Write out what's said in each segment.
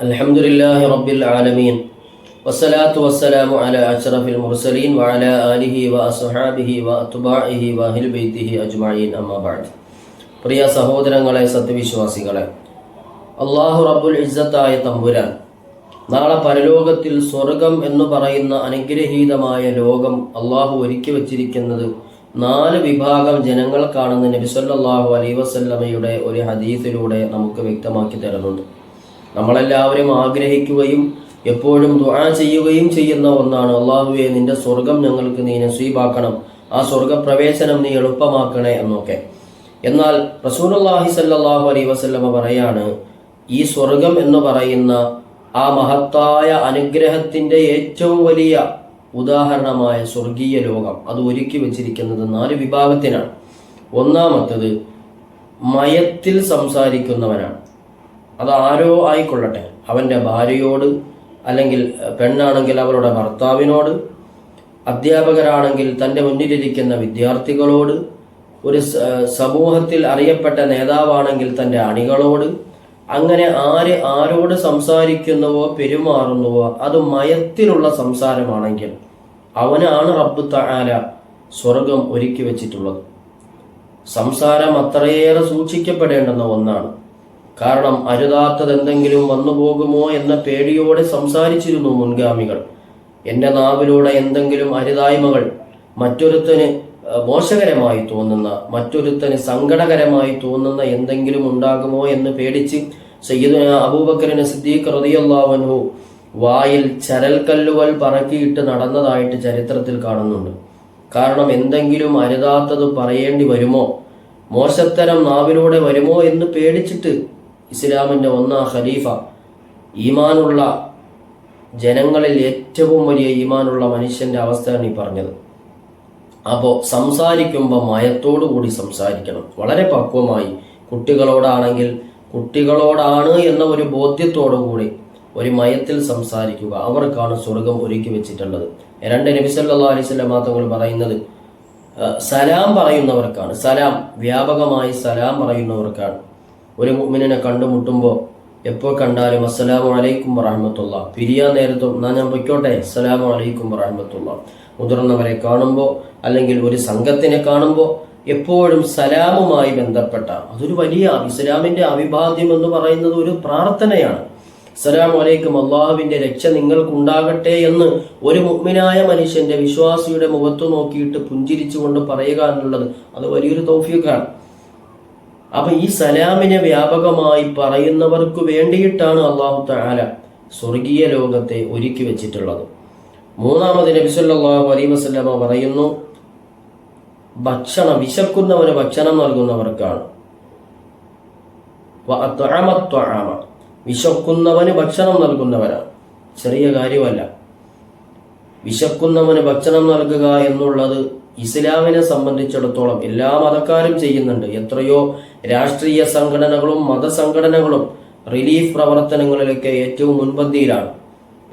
الحمد لله رب العالمين والصلاة والسلام على أشرف المرسلين وعلى آله وأصحابه وأتباعه وأهل بيته أجمعين أما بعد പ്രിയ സഹോദരങ്ങളെ സത്യവിശ്വാസികളെ അള്ളാഹു റബ്ബുൽ ഇസ്സത്തായ തമ്പുരാൻ നാളെ പരലോകത്തിൽ സ്വർഗം എന്ന് പറയുന്ന അനുഗ്രഹീതമായ ലോകം അള്ളാഹു ഒരുക്കി വച്ചിരിക്കുന്നത് നാല് വിഭാഗം ജനങ്ങൾക്കാണെന്ന് നബി സല്ലല്ലാഹു അലൈഹി വസല്ലമയുടെ ഒരു ഹദീസിലൂടെ നമുക്ക് വ്യക്തമാക്കി തരുന്നുണ്ട് നമ്മളെല്ലാവരും ആഗ്രഹിക്കുകയും എപ്പോഴും ദുആ ചെയ്യുകയും ചെയ്യുന്ന ഒന്നാണ്. അള്ളാഹുവെ നിന്റെ സ്വർഗം ഞങ്ങൾക്ക് നീ നസീബാക്കണം. ആ സ്വർഗപ്രവേശനം നീ എളുപ്പമാക്കണേ എന്നൊക്കെ. എന്നാൽ റസൂലുള്ളാഹി സല്ലല്ലാഹു അലൈഹി വസല്ലമ പറയാണ് ഈ സ്വർഗം എന്ന് പറയുന്ന ആ മഹത്തായ അനുഗ്രഹത്തിന്റെ ഏറ്റവും വലിയ ഉദാഹരണമായ സ്വർഗീയ ലോകം അത് ഒരുക്കി വെച്ചിരിക്കുന്നത് നാല് വിഭാഗത്തിനാണ്. ഒന്നാമത്തത് മയത്തിൽ സംസാരിക്കുന്നവനാണ്. അത് ആരോ ആയിക്കൊള്ളട്ടെ. അവന്റെ ഭാര്യയോട് അല്ലെങ്കിൽ പെണ്ണാണെങ്കിൽ അവളുടെ ഭർത്താവിനോട് അധ്യാപകരാണെങ്കിൽ തന്റെ മുന്നിലിരിക്കുന്ന വിദ്യാർത്ഥികളോട് ഒരു സമൂഹത്തിൽ അറിയപ്പെട്ട നേതാവാണെങ്കിൽ തന്റെ അണികളോട് അങ്ങനെ ആര് ആരോട് സംസാരിക്കുന്നുവോ പെരുമാറുന്നുവോ അത് മയത്തിലുള്ള സംസാരമാണെങ്കിൽ അവനാണ് റബ്ബ് തആല സ്വർഗം ഒരുക്കി വെച്ചിട്ടുള്ളത്. സംസാരം അത്രയേറെ സൂക്ഷിക്കപ്പെടേണ്ടുന്ന ഒന്നാണ്. കാരണം അരുതാത്തത് എന്തെങ്കിലും വന്നു പോകുമോ എന്ന പേടിയോടെ സംസാരിച്ചിരുന്നു മുൻഗാമികൾ. എന്റെ നാവിലൂടെ എന്തെങ്കിലും അരുതായ്മകൾ മറ്റൊരുത്തന് മോശകരമായി തോന്നുന്ന മറ്റൊരുത്തന് സങ്കടകരമായി തോന്നുന്ന എന്തെങ്കിലും ഉണ്ടാകുമോ എന്ന് പേടിച്ച് സയ്യിദുന അബൂബക്കറിന് സിദ്ദീഖ് റളിയല്ലാഹു വായിൽ ചരൽക്കല്ലുകൾ പറക്കിയിട്ട് നടന്നതായിട്ട് ചരിത്രത്തിൽ കാണുന്നുണ്ട്. കാരണം എന്തെങ്കിലും അരുതാത്തത് പറയേണ്ടി വരുമോ? മോശത്തരം നാവിലൂടെ വരുമോ എന്ന് പേടിച്ചിട്ട് ഇസ്ലാമിന്റെ ഒന്നാം ഖലീഫ. ഈമാനുള്ള ജനങ്ങളിൽ ഏറ്റവും വലിയ ഈമാനുള്ള മനുഷ്യന്റെ അവസ്ഥയാണ് ഈ പറഞ്ഞത്. അപ്പോൾ സംസാരിക്കുമ്പോൾ മയത്തോടു കൂടി സംസാരിക്കണം. വളരെ പക്വമായി. കുട്ടികളോടാണെങ്കിൽ കുട്ടികളോടാണ് എന്ന ഒരു ബോധ്യത്തോടു കൂടി ഒരു മയത്തിൽ സംസാരിക്കുക. അവർക്കാണ് സ്വർഗം ഒരുക്കി വെച്ചിട്ടുള്ളത്. രണ്ട് നബിസല്ലാ സല്ലല്ലാഹു മാത്രങ്ങൾ പറയുന്നത് സലാം പറയുന്നവർക്കാണ്. സലാം വ്യാപകമായി സലാം പറയുന്നവർക്കാണ്. ഒരു മുഹ്മിനെ കണ്ടുമുട്ടുമ്പോൾ എപ്പോൾ കണ്ടാലും അസ്സലാമു അലൈക്കും വറഹമത്തുള്ള. പിരിയാൻ നേരത്തും എന്നാ ഞാൻ പൊയ്ക്കോട്ടെ? അസ്സലാമു അലൈക്കും വറഹമത്തുള്ള. മുതിർന്നവരെ കാണുമ്പോൾ അല്ലെങ്കിൽ ഒരു സംഘത്തിനെ കാണുമ്പോൾ എപ്പോഴും സലാമുമായി ബന്ധപ്പെട്ട അതൊരു വലിയ ഇസ്ലാമിന്റെ അവിഭാദ്യം എന്ന് പറയുന്നത് ഒരു പ്രാർത്ഥനയാണ്. അസ്സലാമു അലൈക്കും അള്ളാഹുവിന്റെ രക്ഷ നിങ്ങൾക്കുണ്ടാകട്ടെ എന്ന് ഒരു മുഗ്മിനായ മനുഷ്യന്റെ വിശ്വാസിയുടെ മുഖത്ത് നോക്കിയിട്ട് പുഞ്ചിരിച്ചുകൊണ്ട് പറയുക എന്നുള്ളത് അത് വലിയൊരു തൗഫീഖാണ്. അപ്പൊ ഈ സലാമിനെ വ്യാപകമായി പറയുന്നവർക്ക് വേണ്ടിയിട്ടാണ് അള്ളാഹു താല സ്വർഗീയ ലോകത്തെ ഒരുക്കി വെച്ചിട്ടുള്ളത്. മൂന്നാമത് നബി അലൈ അലൈഹി വസല്ലമ പറയുന്നു ഭക്ഷണം വിശക്കുന്നവന് ഭക്ഷണം നൽകുന്നവർക്കാണ്. വിശക്കുന്നവന് ഭക്ഷണം നൽകുന്നവരാണ്. ചെറിയ കാര്യമല്ല. വിശക്കുന്നവന് ഭക്ഷണം നൽകുക എന്നുള്ളത് ഇസ്ലാമിനെ സംബന്ധിച്ചിടത്തോളം എല്ലാ മതക്കാരും ചെയ്യുന്നുണ്ട്. എത്രയോ രാഷ്ട്രീയ സംഘടനകളും മതസംഘടനകളും റിലീഫ് പ്രവർത്തനങ്ങളിലൊക്കെ ഏറ്റവും മുൻപന്തിയിലാണ്.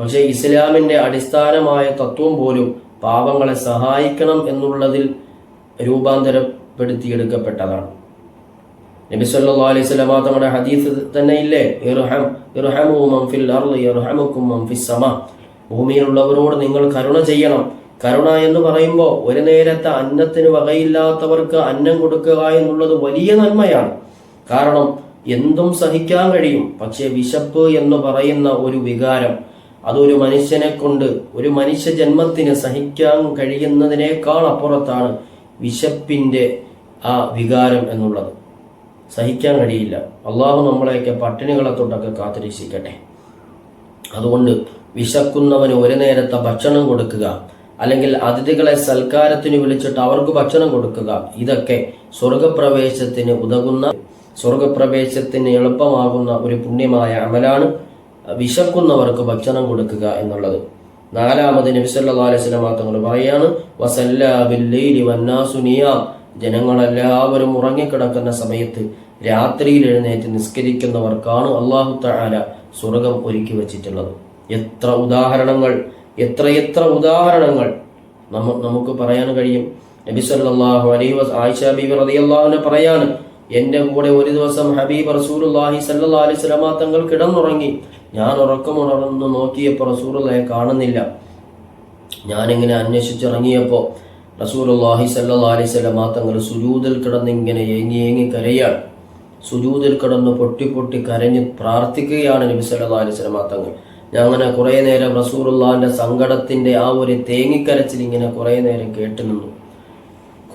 പക്ഷേ ഇസ്ലാമിന്റെ അടിസ്ഥാനമായ തത്വം പോലും പാപങ്ങളെ സഹായിക്കണം എന്നുള്ളതിൽ രൂപാന്തരപ്പെടുത്തിയെടുക്കപ്പെട്ടതാണ്. നബി സല്ലല്ലാഹു അലൈഹി വസല്ലമ തങ്ങളുടെ ഹദീസ് തന്നെ ഇല്ലേ? മൻ ഫിൽ മൻ ഭൂമിയിലുള്ളവരോട് നിങ്ങൾ കരുണ ചെയ്യണം. കരുണ എന്ന് പറയുമ്പോൾ ഒരു നേരത്തെ അന്നത്തിന് വകയില്ലാത്തവർക്ക് അന്നം കൊടുക്കുക എന്നുള്ളത് വലിയ നന്മയാണ്. കാരണം എന്തും സഹിക്കാൻ കഴിയും. പക്ഷേ വിശപ്പ് എന്ന് പറയുന്ന ഒരു വികാരം അതൊരു മനുഷ്യനെ കൊണ്ട് ഒരു മനുഷ്യ ജന്മത്തിന് സഹിക്കാൻ കഴിയുന്നതിനേക്കാൾ അപ്പുറത്താണ് വിശപ്പിന്റെ ആ വികാരം എന്നുള്ളത്. സഹിക്കാൻ കഴിയില്ല. അള്ളാഹു നമ്മളെയൊക്കെ പട്ടിണികളെ തൊട്ടൊക്കെ കാത്തിരക്ഷിക്കട്ടെ. അതുകൊണ്ട് വിശക്കുന്നവന് ഒരു നേരത്തെ ഭക്ഷണം കൊടുക്കുക. അല്ലെങ്കിൽ അതിഥികളെ സൽക്കാരത്തിന് വിളിച്ചിട്ട് അവർക്ക് ഭക്ഷണം കൊടുക്കുക. ഇതൊക്കെ സ്വർഗപ്രവേശത്തിന് ഉതകുന്ന സ്വർഗപ്രവേശത്തിന് എളുപ്പമാകുന്ന ഒരു പുണ്യമായ അമലാണ് വിശക്കുന്നവർക്ക് ഭക്ഷണം കൊടുക്കുക എന്നുള്ളത്. നാലാമത് നബി സല്ലല്ലാഹു അലൈഹി വസല്ലം തങ്ങൾ പറയാണ് ജനങ്ങളെല്ലാവരും ഉറങ്ങിക്കിടക്കുന്ന സമയത്ത് രാത്രിയിൽ എഴുന്നേറ്റ് നിസ്കരിക്കുന്നവർക്കാണ് അള്ളാഹു തആല സ്വർഗം ഒരുക്കി വച്ചിട്ടുള്ളത്. എത്ര ഉദാഹരണങ്ങൾ. എത്രയെത്ര ഉദാഹരണങ്ങൾ നമ്മ നമുക്ക് പറയാൻ കഴിയും. നബി സല്ലാഹു അലൈ വസ് ആയിഷ ബീബി റളിയല്ലാഹു അൻഹ പറയാണ് എന്റെ കൂടെ ഒരു ദിവസം ഹബീബ് റസൂലുള്ളാഹി സല്ലാ അലൈഹി സ്വലമാ തങ്ങൾ കിടന്നുറങ്ങി. ഞാൻ ഉറക്കമുണർന്ന് നോക്കിയപ്പോൾ റസൂലുള്ളയെ കാണുന്നില്ല. ഞാനിങ്ങനെ അന്വേഷിച്ചിറങ്ങിയപ്പോൾ റസൂലുള്ളാഹി സല്ലാ അലൈഹി സ്വലമാ തങ്ങൾ സുജൂതിൽ കിടന്ന് ഇങ്ങനെ ഏങ്ങി ഏങ്ങി കരയാണ്. സുജൂതിൽ കിടന്ന് പൊട്ടി പൊട്ടി കരഞ്ഞ് പ്രാർത്ഥിക്കുകയാണ് നബി സല്ലാ അലൈഹി സ്വലമാ തങ്ങൾ. ഞാൻ അങ്ങനെ കുറേ നേരം റസൂലുള്ളാഹിന്റെ സങ്കടത്തിന്റെ ആ ഒരു തേങ്ങിക്കരച്ചിൽ ഇങ്ങനെ കുറേ നേരം കേട്ടു നിന്നു.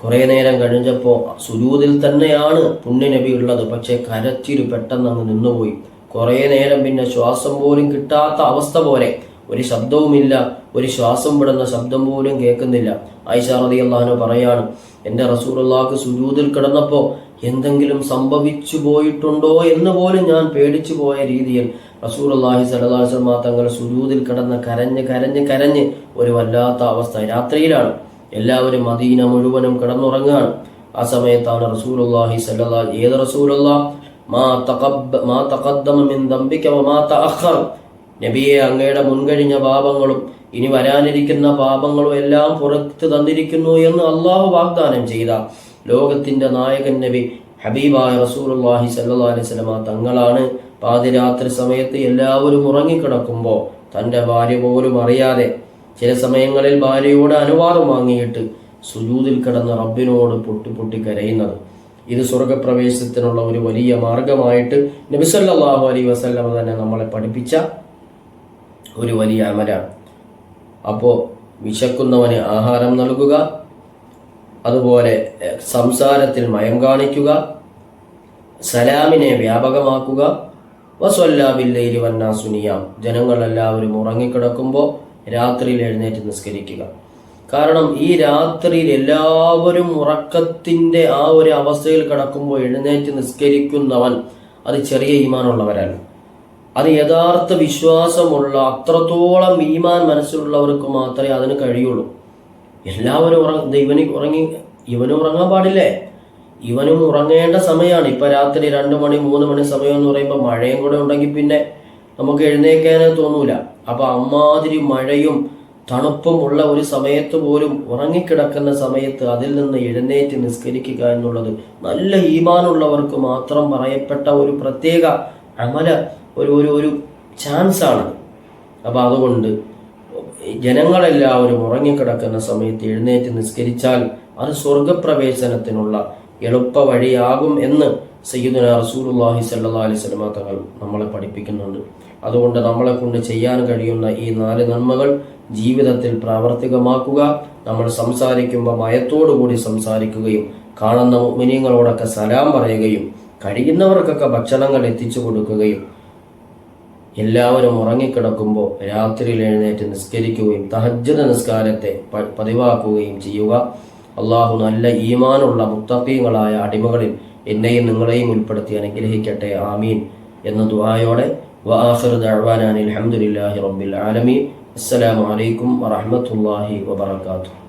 കുറേ നേരം കഴിഞ്ഞപ്പോൾ സുജൂദിൽ തന്നെയാണ് പുണ്യനബി ഉള്ളത്. പക്ഷേ കരച്ചിൽ പെട്ടെന്ന് അങ്ങ് നിന്നുപോയി. കുറേ നേരം പിന്നെ ശ്വാസം പോലും കിട്ടാത്ത അവസ്ഥ പോലെ. ഒരു ശബ്ദവുമില്ല. ഒരു ശ്വാസം വിടുന്ന ശബ്ദം പോലും കേൾക്കുന്നില്ല. ആയിഷ റതി അള്ളഹാനു പറയാണ് എന്റെ റസൂറുള്ളാക്ക് സുജൂദിൽ കിടന്നപ്പോൾ എന്തെങ്കിലും സംഭവിച്ചു പോയിട്ടുണ്ടോ എന്ന് പോലും ഞാൻ പേടിച്ചു പോയ രീതിയിൽ റസൂറുള്ളാഹി സലഹുസ്ലമാ തങ്ങൾ സുജൂതിൽ കിടന്ന് കരഞ്ഞ് കരഞ്ഞ് കരഞ്ഞ് ഒരു വല്ലാത്ത അവസ്ഥ രാത്രിയിലാണ്. എല്ലാവരും മദീന മുഴുവനും കിടന്നുറങ്ങുകയാണ്. ആ സമയത്താണ് ഏത് തഖദ്ദമ മിൻ ദംബിക വമാ തഅഖർ നബിയെ അങ്ങയുടെ മുൻകഴിഞ്ഞ പാപങ്ങളും ഇനി വരാനിരിക്കുന്ന പാപങ്ങളും എല്ലാം പുറത്ത് തന്നിരിക്കുന്നു എന്ന് അള്ളാഹു വാഗ്ദാനം ചെയ്ത ലോകത്തിന്റെ നായകൻ നബി ഹബീബായ റസൂലുള്ളാഹി സല്ലാ അലൈഹി സ്വലമ തങ്ങളാണ്. പാതിരാത്രി സമയത്ത് എല്ലാവരും ഉറങ്ങിക്കിടക്കുമ്പോൾ തന്റെ ഭാര്യ പോലും അറിയാതെ ചില സമയങ്ങളിൽ ഭാര്യയോട് അനുവാദം വാങ്ങിയിട്ട് സുജൂതിൽ കിടന്ന് റബ്ബിനോട് പൊട്ടി പൊട്ടി കരയുന്നത്. ഇത് സ്വർഗപ്രവേശത്തിനുള്ള ഒരു വലിയ മാർഗമായിട്ട് നബിസല്ലാഹു അലൈ വസല്ലമ തന്നെ നമ്മളെ പഠിപ്പിച്ച ഒരു വലിയ അമരാണ് അപ്പോൾ വിശക്കുന്നവന് ആഹാരം നൽകുക അതുപോലെ സംസാരത്തിൽ മയം കാണിക്കുക സലാമിനെ വ്യാപകമാക്കുക വസ്വല്ലാബില്ലയിരി വന്നാസുനിയാം ജനങ്ങളെല്ലാവരും ഉറങ്ങിക്കിടക്കുമ്പോൾ രാത്രിയിൽ എഴുന്നേറ്റ് നിസ്കരിക്കുക. കാരണം ഈ രാത്രിയിൽ എല്ലാവരും ഉറക്കത്തിന്റെ ആ ഒരു അവസ്ഥയിൽ കിടക്കുമ്പോൾ എഴുന്നേറ്റ് നിസ്കരിക്കുന്നവൻ അത് ചെറിയ ഈമാനുള്ളവരല്ല അത് യഥാർത്ഥ വിശ്വാസമുള്ള അത്രത്തോളം ഈമാൻ മനസ്സിലുള്ളവർക്ക് മാത്രമേ അതിന് കഴിയുള്ളൂ. എല്ലാവരും ഉറങ്ങ ഇവന് ഉറങ്ങി ഇവനും ഉറങ്ങാൻ പാടില്ലേ? ഇവനും ഉറങ്ങേണ്ട സമയമാണ് ഇപ്പൊ രാത്രി രണ്ട് മണി മൂന്ന് മണി സമയം എന്ന് പറയുമ്പോൾ മഴയും കൂടെ ഉണ്ടെങ്കിൽ പിന്നെ നമുക്ക് എഴുന്നേക്കാനേ തോന്നൂല. അപ്പൊ അമ്മാതിരി മഴയും തണുപ്പും ഉള്ള ഒരു സമയത്ത് പോലും ഉറങ്ങിക്കിടക്കുന്ന സമയത്ത് അതിൽ നിന്ന് എഴുന്നേറ്റ് നിസ്കരിക്കുക എന്നുള്ളത് നല്ല ഈമാനുള്ളവർക്ക് മാത്രം പറയപ്പെട്ട ഒരു പ്രത്യേക അമല ഒരു ഒരു ഒരു ചാൻസ് ആണ് അപ്പൊ അതുകൊണ്ട് ജനങ്ങളെല്ലാവരും ഉറങ്ങിക്കിടക്കുന്ന സമയത്ത് എഴുന്നേറ്റ് നിസ്കരിച്ചാൽ അത് സ്വർഗപ്രവേശനത്തിനുള്ള എളുപ്പ വഴിയാകും എന്ന് സയ്യിദുന റസൂലുള്ളാഹി സ്വല്ലല്ലാഹി അലൈഹി സ്വലമ തങ്ങൾ നമ്മളെ പഠിപ്പിക്കുന്നുണ്ട്. അതുകൊണ്ട് നമ്മളെ കൊണ്ട് ചെയ്യാൻ കഴിയുന്ന ഈ നാല് നന്മകൾ ജീവിതത്തിൽ പ്രാവർത്തികമാക്കുക നമ്മൾ സംസാരിക്കുമ്പോൾ മയത്തോടുകൂടി സംസാരിക്കുകയും കാണുന്ന മിനിയങ്ങളോടൊക്കെ സലാം പറയുകയും കഴിയുന്നവർക്കൊക്കെ ഭക്ഷണങ്ങൾ എത്തിച്ചു കൊടുക്കുകയും എല്ലാവരും ഉറങ്ങിക്കിടക്കുമ്പോൾ രാത്രിയിൽ എഴുന്നേറ്റ് നിസ്കരിക്കുകയും തഹജ്ജുദ് നിസ്കാരത്തെ പതിവാക്കുകയും ചെയ്യുക. അള്ളാഹു നല്ല ഈമാനുള്ള മുത്തക്കീങ്ങളായ അടിമകളിൽ എന്നെയും നിങ്ങളെയും ഉൾപ്പെടുത്തി അനുഗ്രഹിക്കട്ടെ. ആമീൻ. എന്ന ദുആയോടെ വആഖിറു ദഅ്വാനാ അനിൽ ഹംദുലില്ലാഹി റബ്ബിൽ ആലമീൻ. അസ്സലാമു അലൈക്കും വറഹ്മത്തുള്ളാഹി വബറകാതുഹു.